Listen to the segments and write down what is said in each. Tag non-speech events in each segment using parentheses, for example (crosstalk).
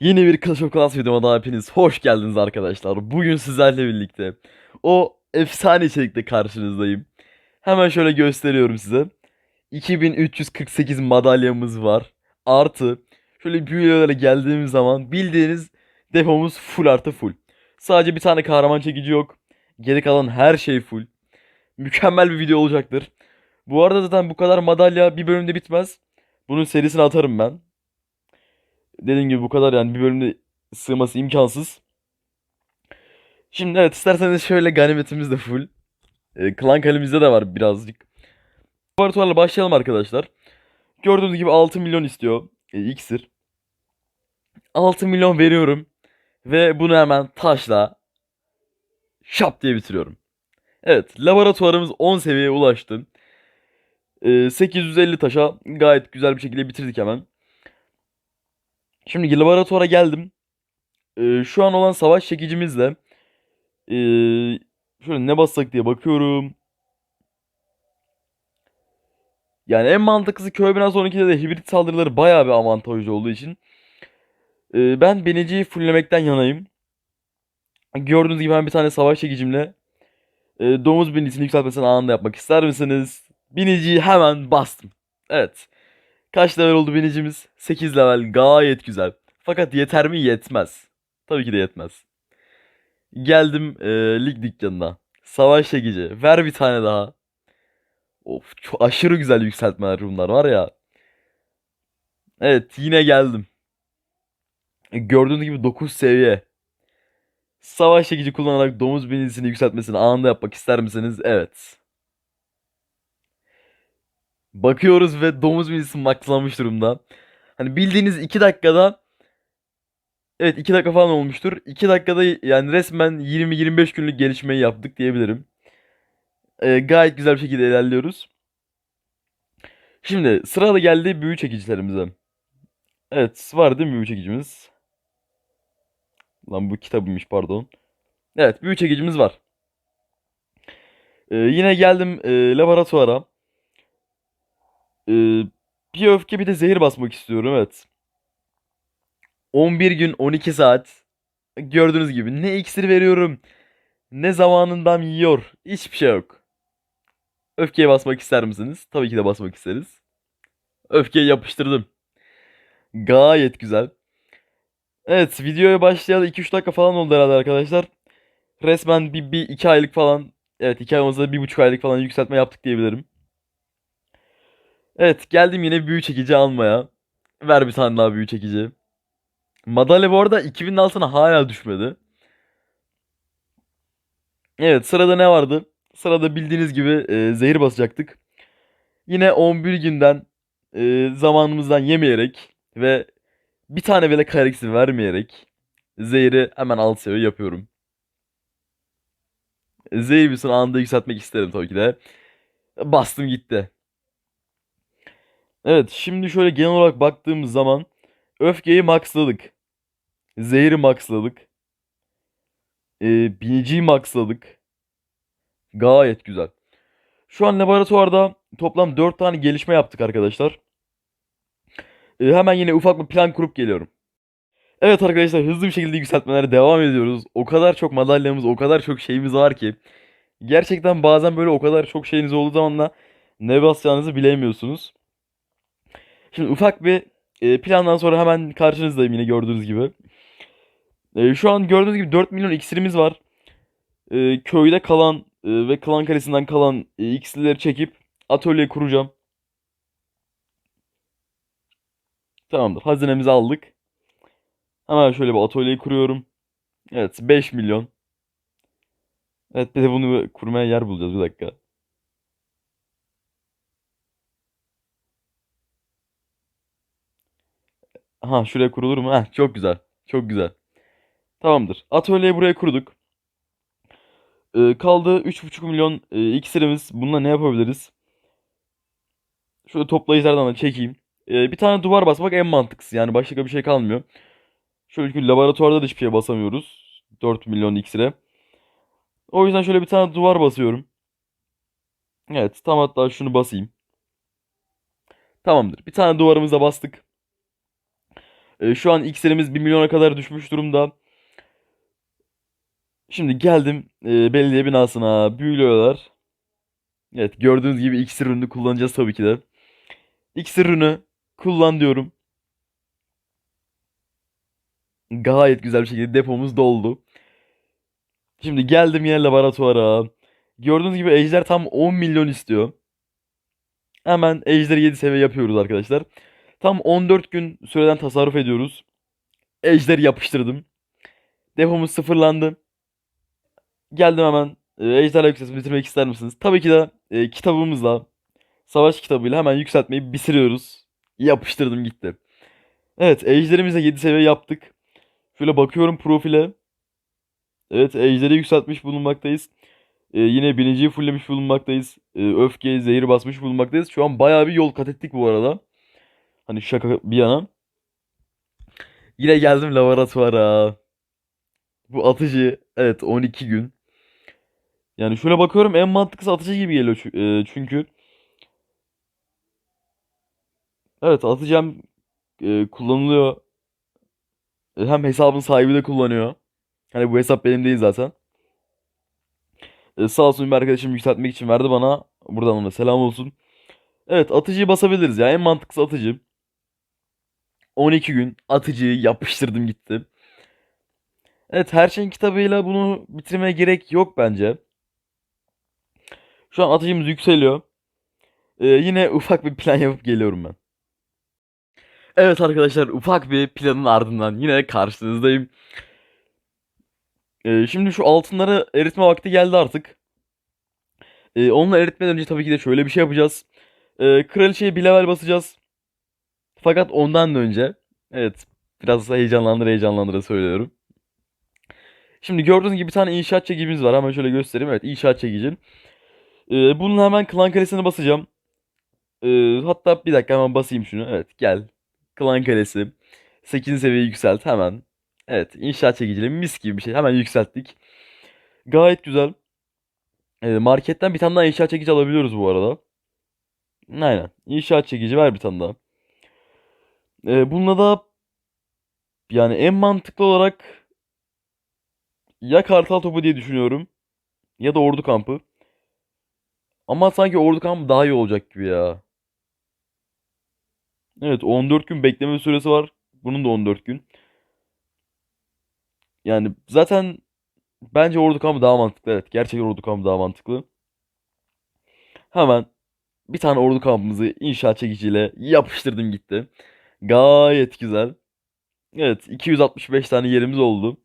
Yeni bir Clash of Clans videoma daha hepiniz hoş geldiniz arkadaşlar. Bugün sizlerle birlikte o efsane içerikle karşınızdayım. Hemen şöyle gösteriyorum size. 2348 madalyamız var. Artı şöyle büyülere geldiğimiz zaman bildiğiniz depomuz full artı full. Sadece bir tane kahraman çekici yok. Geri kalan her şey full. Mükemmel bir video olacaktır. Bu arada zaten bu kadar madalya bir bölümde bitmez. Bunun serisini atarım ben. Dediğim gibi bu kadar yani bir bölümde sığması imkansız. Şimdi evet isterseniz şöyle ganimetimiz de full. E, klan kalemizde de var birazcık. Laboratuvarla başlayalım arkadaşlar. Gördüğünüz gibi 6 milyon istiyor e, iksir. 6 milyon veriyorum. Ve bunu hemen taşla şap diye bitiriyorum. Evet laboratuvarımız 10 seviyeye ulaştı. E, 850 taşa gayet güzel bir şekilde bitirdik hemen. Şimdi laboratuvara geldim. Ee, şu an olan savaş çekicimizle ee, şöyle ne bassak diye bakıyorum. Yani en mantıklısı köy biraz 12'de de hibrit saldırıları bayağı bir avantajlı olduğu için ee, ben biniciyi fulllemekten yanayım. Gördüğünüz gibi ben bir tane savaş çekicimle ee, domuz binicisini yükseltmesini anında yapmak ister misiniz? Biniciyi hemen bastım. Evet. Kaç level oldu binicimiz? 8 level gayet güzel. Fakat yeter mi? Yetmez. Tabii ki de yetmez. Geldim e, lig dükkanına. Savaş çekici. Ver bir tane daha. Of çok aşırı güzel yükseltmeler bunlar var ya. Evet yine geldim. E, Gördüğünüz gibi 9 seviye. Savaş çekici kullanarak domuz binicisini yükseltmesini anında yapmak ister misiniz? Evet. Bakıyoruz ve domuz binicisi maxlanmış durumda. Hani bildiğiniz 2 dakikada Evet 2 dakika falan olmuştur. 2 dakikada yani resmen 20-25 günlük gelişmeyi yaptık diyebilirim. Ee, gayet güzel bir şekilde ilerliyoruz. Şimdi sırada geldi büyü çekicilerimize. Evet var değil mi büyü çekicimiz? Lan bu kitabıymış pardon. Evet büyü çekicimiz var. Ee, yine geldim e, laboratuvara. Ee, bir öfke bir de zehir basmak istiyorum evet. 11 gün 12 saat. Gördüğünüz gibi ne iksir veriyorum ne zamanından yiyor. Hiçbir şey yok. Öfkeye basmak ister misiniz? Tabii ki de basmak isteriz. Öfkeyi yapıştırdım. Gayet güzel. Evet videoya başlayalı 2-3 dakika falan oldu herhalde arkadaşlar. Resmen bir, bir 2 aylık falan evet 2 ayımızda 1,5 aylık falan yükseltme yaptık diyebilirim. Evet geldim yine büyü çekici almaya. Ver bir tane daha büyü çekici. Madalya bu arada 2000'in altına hala düşmedi. Evet sırada ne vardı? Sırada bildiğiniz gibi e, zehir basacaktık. Yine 11 günden e, zamanımızdan yemeyerek ve bir tane bile kareksi vermeyerek zehri hemen alt seviye yapıyorum. Zehir büyüsünü anında yükseltmek isterim tabii ki de. Bastım gitti. Evet şimdi şöyle genel olarak baktığımız zaman öfkeyi maxladık. Zehri maxladık. Ee, biniciyi maxladık. Gayet güzel. Şu an laboratuvarda toplam 4 tane gelişme yaptık arkadaşlar. Ee, hemen yine ufak bir plan kurup geliyorum. Evet arkadaşlar hızlı bir şekilde yükseltmelere devam ediyoruz. O kadar çok madalyamız, o kadar çok şeyimiz var ki. Gerçekten bazen böyle o kadar çok şeyiniz olduğu zaman da ne basacağınızı bilemiyorsunuz. Şimdi ufak bir e, plandan sonra hemen karşınızdayım yine gördüğünüz gibi. E, şu an gördüğünüz gibi 4 milyon iksirimiz var. E, köyde kalan e, ve klan kalesinden kalan e, iksirleri çekip atölye kuracağım. Tamamdır. Hazinemizi aldık. Hemen şöyle bir atölyeyi kuruyorum. Evet 5 milyon. Evet bir de bunu kurmaya yer bulacağız bir dakika. Aha şuraya kurulur mu? Heh, çok güzel. Çok güzel. Tamamdır. Atölyeyi buraya kurduk. Ee, kaldı 3,5 milyon e, iksirimiz. Bununla ne yapabiliriz? Şöyle toplayıcılardan da çekeyim. Ee, bir tane duvar basmak en mantıklısı. Yani başka bir şey kalmıyor. Şöyle çünkü laboratuvarda da hiçbir şey basamıyoruz. 4 milyon iksire. O yüzden şöyle bir tane duvar basıyorum. Evet tam hatta şunu basayım. Tamamdır. Bir tane duvarımıza bastık. E, şu an iksirimiz 1 milyona kadar düşmüş durumda. Şimdi geldim e, belediye binasına. Büyülüyorlar. Evet gördüğünüz gibi iksir ürünü kullanacağız tabii ki de. İksir ürünü kullan diyorum. Gayet güzel bir şekilde depomuz doldu. Şimdi geldim yine laboratuvara. Gördüğünüz gibi ejder tam 10 milyon istiyor. Hemen ejderi 7 seviye yapıyoruz arkadaşlar. Tam 14 gün süreden tasarruf ediyoruz. Ejderi yapıştırdım. Depomuz sıfırlandı. Geldim hemen. E, Ejderha yükseltmeyi bitirmek ister misiniz? Tabii ki de e, kitabımızla, savaş kitabıyla hemen yükseltmeyi bitiriyoruz. Yapıştırdım gitti. Evet, ejderimize 7 seviye yaptık. Şöyle bakıyorum profile. Evet, ejderi yükseltmiş bulunmaktayız. E, yine birinciyi fulllemiş bulunmaktayız. E, öfke, zehir basmış bulunmaktayız. Şu an bayağı bir yol kat ettik bu arada. Hani şaka bir yana. Yine geldim laboratuvara. Bu atıcı evet 12 gün. Yani şöyle bakıyorum en mantıklısı atıcı gibi geliyor e, çünkü. Evet atıcım e, kullanılıyor. E, Hem hesabın sahibi de kullanıyor. Hani bu hesap benim değil zaten. E, sağ olsun bir arkadaşım yükseltmek için verdi bana. Buradan ona selam olsun. Evet atıcıyı basabiliriz ya. En mantıklısı atıcı. 12 gün atıcıyı yapıştırdım gitti. Evet her şeyin kitabıyla bunu bitirmeye gerek yok bence. Şu an atıcımız yükseliyor. Ee, yine ufak bir plan yapıp geliyorum ben. Evet arkadaşlar ufak bir planın ardından yine karşınızdayım. Ee, şimdi şu altınları eritme vakti geldi artık. Ee, onunla eritmeden önce tabii ki de şöyle bir şey yapacağız. Ee, kraliçeye bir level basacağız. Fakat ondan da önce evet biraz heyecanlandır heyecanlandıra söylüyorum. Şimdi gördüğünüz gibi bir tane inşaat çekicimiz var. Hemen şöyle göstereyim. Evet inşaat çekici. Ee, bunun hemen klan kalesine basacağım. Ee, hatta bir dakika hemen basayım şunu. Evet gel. Klan kalesi. 8. seviye yükselt hemen. Evet inşaat çekicili mis gibi bir şey. Hemen yükselttik. Gayet güzel. Ee, marketten bir tane daha inşaat çekici alabiliyoruz bu arada. Aynen. İnşaat çekici ver bir tane daha. Ee, bununla da yani en mantıklı olarak ya kartal topu diye düşünüyorum. Ya da ordu kampı. Ama sanki ordu kampı daha iyi olacak gibi ya. Evet 14 gün bekleme süresi var. Bunun da 14 gün. Yani zaten bence ordu kampı daha mantıklı. Evet gerçekten ordu kampı daha mantıklı. Hemen bir tane ordu kampımızı inşaat çekiciyle yapıştırdım gitti. Gayet güzel. Evet 265 tane yerimiz oldu.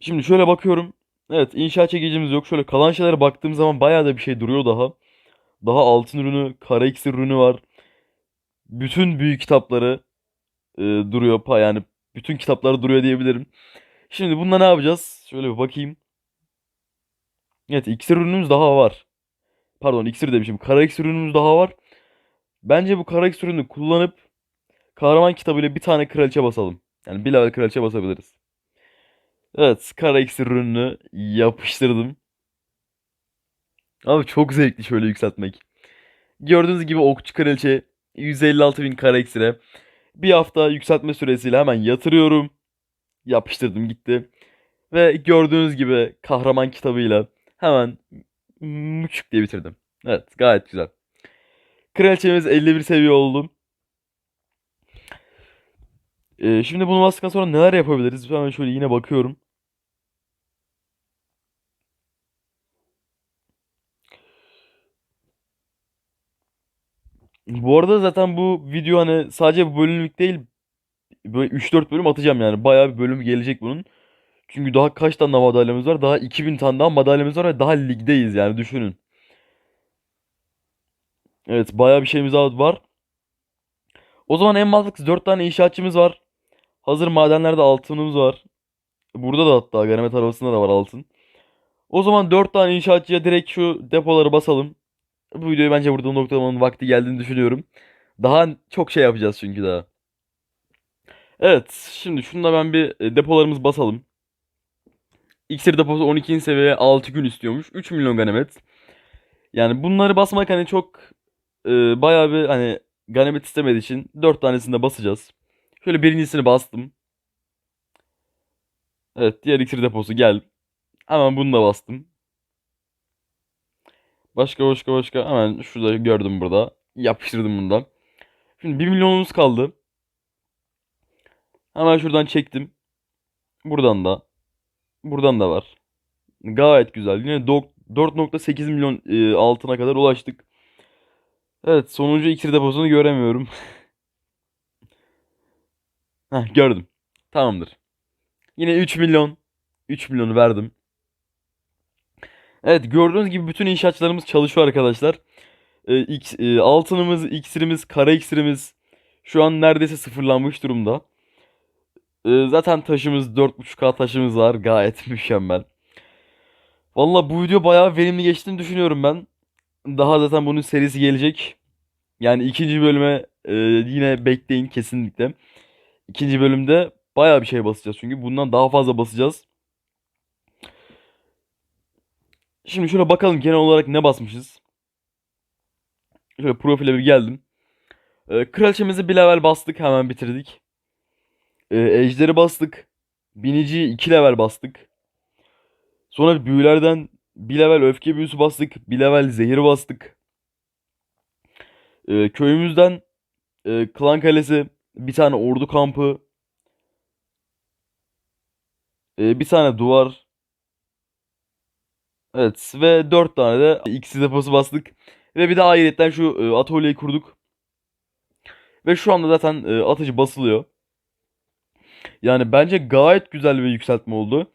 Şimdi şöyle bakıyorum. Evet inşaat çekicimiz yok. Şöyle kalan şeylere baktığım zaman bayağı da bir şey duruyor daha. Daha altın ürünü, kara iksir ürünü var. Bütün büyük kitapları e, duruyor. Yani bütün kitapları duruyor diyebilirim. Şimdi bunda ne yapacağız? Şöyle bir bakayım. Evet iksir ürünümüz daha var. Pardon iksir demişim. Kara iksir ürünümüz daha var. Bence bu kara iksir ürünü kullanıp kahraman kitabıyla bir tane kraliçe basalım. Yani bir level kraliçe basabiliriz. Evet kara iksir ürününü yapıştırdım. Abi çok zevkli şöyle yükseltmek. Gördüğünüz gibi okçu kraliçe 156 bin kara iksire. Bir hafta yükseltme süresiyle hemen yatırıyorum. Yapıştırdım gitti. Ve gördüğünüz gibi kahraman kitabıyla hemen mükük diye bitirdim. Evet gayet güzel. Kraliçemiz 51 seviye oldu. Ee, şimdi bunu bastıktan sonra neler yapabiliriz? Hemen şöyle yine bakıyorum. Bu arada zaten bu video hani sadece bu bölümlük değil böyle 3-4 bölüm atacağım yani. Bayağı bir bölüm gelecek bunun. Çünkü daha kaç tane madalyamız var? Daha 2000 tane daha madalyamız var ve daha ligdeyiz yani düşünün. Evet bayağı bir şeyimiz var. O zaman en mantıklısı 4 tane inşaatçımız var. Hazır madenlerde altınımız var. Burada da hatta ganimet arabasında da var altın. O zaman 4 tane inşaatçıya direkt şu depoları basalım. Bu videoyu bence burada noktalamanın vakti geldiğini düşünüyorum. Daha çok şey yapacağız çünkü daha. Evet, şimdi şunu da ben bir e, depolarımız basalım. İksir deposu 12. seviye 6 gün istiyormuş. 3 milyon ganimet. Yani bunları basmak hani çok e, bayağı bir hani ganimet istemediği için 4 tanesini de basacağız. Şöyle birincisini bastım. Evet diğer iksir deposu gel. Hemen bunu da bastım. Başka başka başka hemen şurada gördüm burada. Yapıştırdım bundan. Şimdi 1 milyonumuz kaldı. Hemen şuradan çektim. Buradan da. Buradan da var. Gayet güzel. Yine dok- 4.8 milyon e, altına kadar ulaştık. Evet sonuncu iksir deposunu göremiyorum. (laughs) Heh, gördüm. Tamamdır. Yine 3 milyon. 3 milyonu verdim. Evet gördüğünüz gibi bütün inşaatçılarımız çalışıyor arkadaşlar. Ee, X- e, altınımız, iksirimiz, kara iksirimiz şu an neredeyse sıfırlanmış durumda. Ee, zaten taşımız 4.5K taşımız var. Gayet (laughs) mükemmel. Valla bu video bayağı verimli geçtiğini düşünüyorum ben. Daha zaten bunun serisi gelecek. Yani ikinci bölüme e, yine bekleyin kesinlikle. İkinci bölümde bayağı bir şey basacağız çünkü bundan daha fazla basacağız. Şimdi şöyle bakalım genel olarak ne basmışız. Şöyle profile bir geldim. Ee, kraliçemizi bir level bastık hemen bitirdik. Ee, ejderi bastık. Biniciyi 2 level bastık. Sonra büyülerden bir level öfke büyüsü bastık. Bir level zehir bastık. Ee, köyümüzden e, klan kalesi, bir tane ordu kampı, e, bir tane duvar. Evet ve 4 tane de X deposu bastık. Ve bir de ayrıyetten şu e, atölyeyi kurduk. Ve şu anda zaten e, atıcı basılıyor. Yani bence gayet güzel bir yükseltme oldu.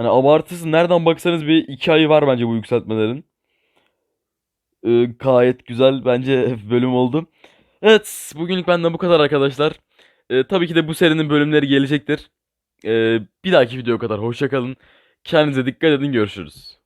Hani abartısı nereden baksanız bir 2 ayı var bence bu yükseltmelerin. E, gayet güzel bence (laughs) bölüm oldu. Evet bugünlük benden bu kadar arkadaşlar. E, tabii ki de bu serinin bölümleri gelecektir. E, bir dahaki video kadar hoşça kalın. Kendinize dikkat edin görüşürüz.